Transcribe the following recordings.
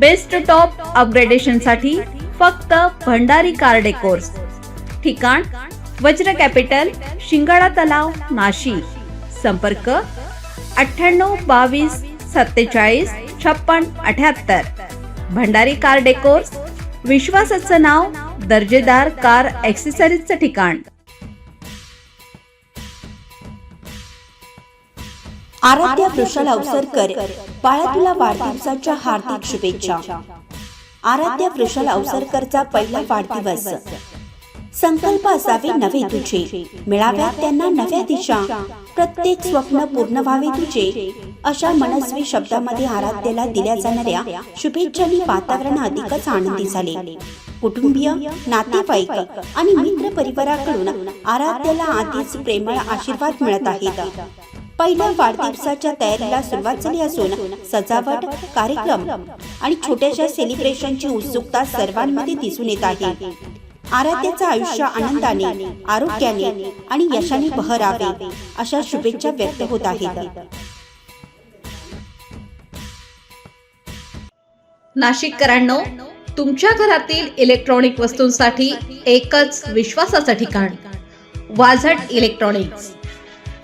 Best top अपग्रेडेशनसाठी फक्त Bhandari car decors ठिकाण वज्र capital शिंगाडा तलाव नाशिक. संपर्क अठ्ठ्याण्णव बावीस सत्तेचाळीस छप्पन अठ्याहत्तर. भंडारी कार डेकोर्स विश्वासाचं नाव दर्जेदार कार ॲक्सेसरीजचं ठिकाण. आराध्या वृषाल अवसरकर बाळा तुला वाढदिवसाच्या हार्दिक शुभेच्छा. आराध्या वृषाल अवसरकरचा पहिला वाढदिवस. संकल्प असावे नवे तुझे. मिळाव्यात त्यांना नव्या दिशा. प्रत्येक स्वप्न पूर्ण व्हावे तुझे. अशा मनस्वी शब्दामध्ये आराध्याला दिल्या जाणाऱ्या शुभेच्छांनी वातावरण अधिकच आनंदी झाले कुटुंबीय नातेवाईक आणि मित्र परिवाराकडून आराध्याला आधीच प्रेमळ आशीर्वाद मिळत आहेत. पहिल्या वाढदिवसाच्या तयारीला सुरुवात झाली असून सजावट कार्यक्रम आणि छोट्याशा सेलिब्रेशनची उत्सुकता सर्वांमध्ये दिसून येत आहे. आराध्याचं आयुष्य आनंदाने आरोग्याने आणि यशाने बहरावे अशा शुभेच्छा व्यक्त होत आहेत. नाशिककरांनो तुमच्या घरातील इलेक्ट्रॉनिक वस्तूंसाठी एकच विश्वासाचं ठिकाण वाझट इलेक्ट्रॉनिक्स.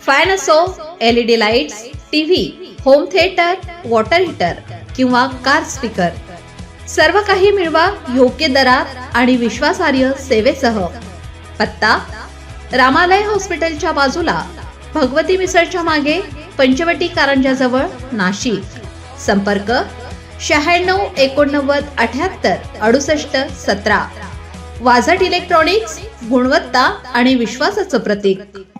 फॅन असो L E D lights TV home theatre water heater किंवा कार स्पीकर. सर्व काही मिळवा योग्य दरात आणि विश्वासार्ह सेवेसह. पत्ता रामालय हॉस्पिटलच्या बाजूला भगवती मिसळच्या मागे पंचवटी कारंजाजवळ नाशिक. संपर्क शहाण्णव एकोणनव्वद अठ्याहत्तर अडुसष्ट सतरा. वाझट इलेक्ट्रॉनिक्स गुणवत्ता आणि विश्वासाचं प्रतीक.